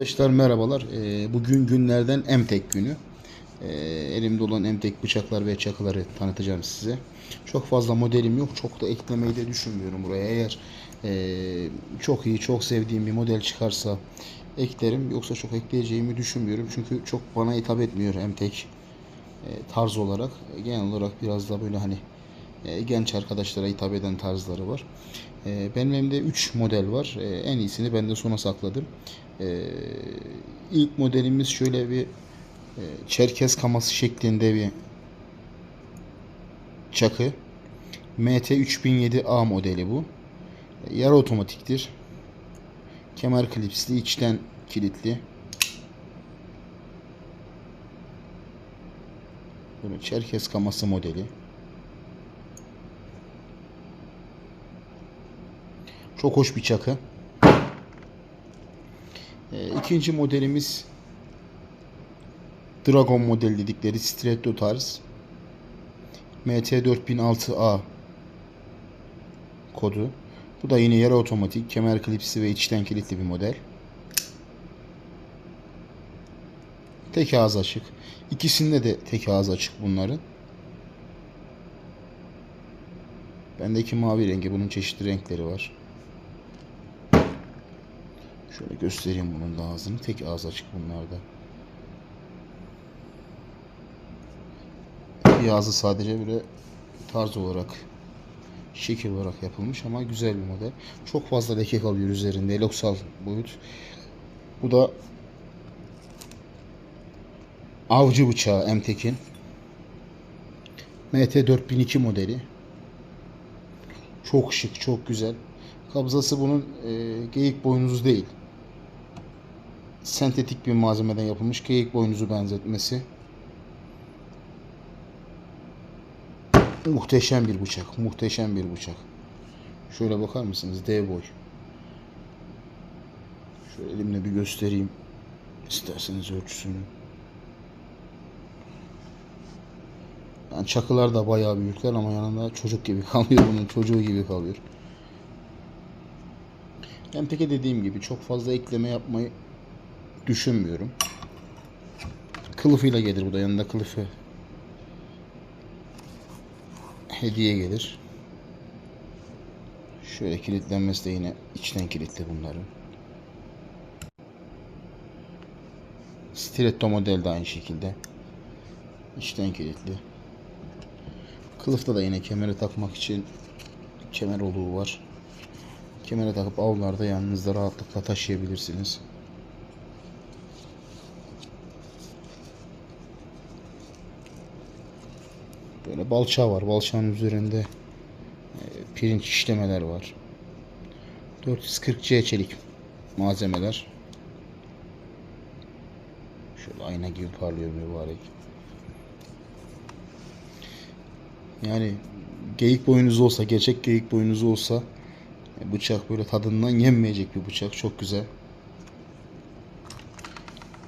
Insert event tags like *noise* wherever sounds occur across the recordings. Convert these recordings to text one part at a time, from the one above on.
Arkadaşlar merhabalar. Ee, Bugün günlerden Emtek günü. Ee, Elimde olan Emtek bıçaklar ve çakıları tanıtacağım size. Çok fazla modelim yok. Çok da eklemeyi de düşünmüyorum buraya. Eğer ee, çok iyi, çok sevdiğim bir model çıkarsa eklerim. Yoksa çok ekleyeceğimi düşünmüyorum. Çünkü çok bana hitap etmiyor Emtek e, tarz olarak. Genel olarak biraz da böyle hani e, genç arkadaşlara hitap eden tarzları var. E, Benim elimde 3 model var. E, En iyisini ben de sona sakladım. E, İlk modelimiz şöyle bir e, Çerkez kaması şeklinde bir çakı. MT 3007A modeli bu. Yarı otomatiktir. Kemer klipsli, içten kilitli. Böyle Çerkez kaması modeli. Çok hoş bir çakı. Ee, ikinci modelimiz Dragon model dedikleri stiletto tarz. MT4006A kodu. Bu da yine yarı otomatik, kemer klipsi ve içten kilitli bir model. Tek ağız açık. İkisinde de tek ağız açık bunların. Bendeki mavi rengi bunun çeşitli renkleri var. Şöyle göstereyim bunun da ağzını. Tek ağız açık bunlarda. Bir ağzı sadece böyle tarz olarak şekil olarak yapılmış ama güzel bir model. Çok fazla leke kalıyor üzerinde. Eloksal boyut. Bu da avcı bıçağı Emtek'in. MT4002 modeli. Çok şık, çok güzel. Kabzası bunun e, geyik boynuzu değil. Sentetik bir malzemeden yapılmış geyik boynuzu benzetmesi. Muhteşem bir bıçak, muhteşem bir bıçak. Şöyle bakar mısınız? Dev boy. Şöyle elimle bir göstereyim. isterseniz ölçüsünü. Yani çakılar da bayağı büyükler ama yanında çocuk gibi *laughs* kalıyor bunun çocuğu gibi kalıyor. Ben peki dediğim gibi çok fazla ekleme yapmayı düşünmüyorum. Kılıfıyla gelir bu da yanında kılıfı hediye gelir. Şöyle kilitlenmesi de yine içten kilitli bunların. Stiletto model de aynı şekilde. İçten kilitli. Kılıfta da yine kemeri takmak için kemer oluğu var. Kemere takıp avlarda yanınızda rahatlıkla taşıyabilirsiniz. Böyle balça var. Balçanın üzerinde e, pirinç işlemeler var. 440C çelik malzemeler. Şöyle ayna gibi parlıyor mübarek. Yani geyik boynuzu olsa, gerçek geyik boynuzu olsa e, bıçak böyle tadından yenmeyecek bir bıçak. Çok güzel.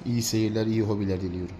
İyi seyirler, iyi hobiler diliyorum.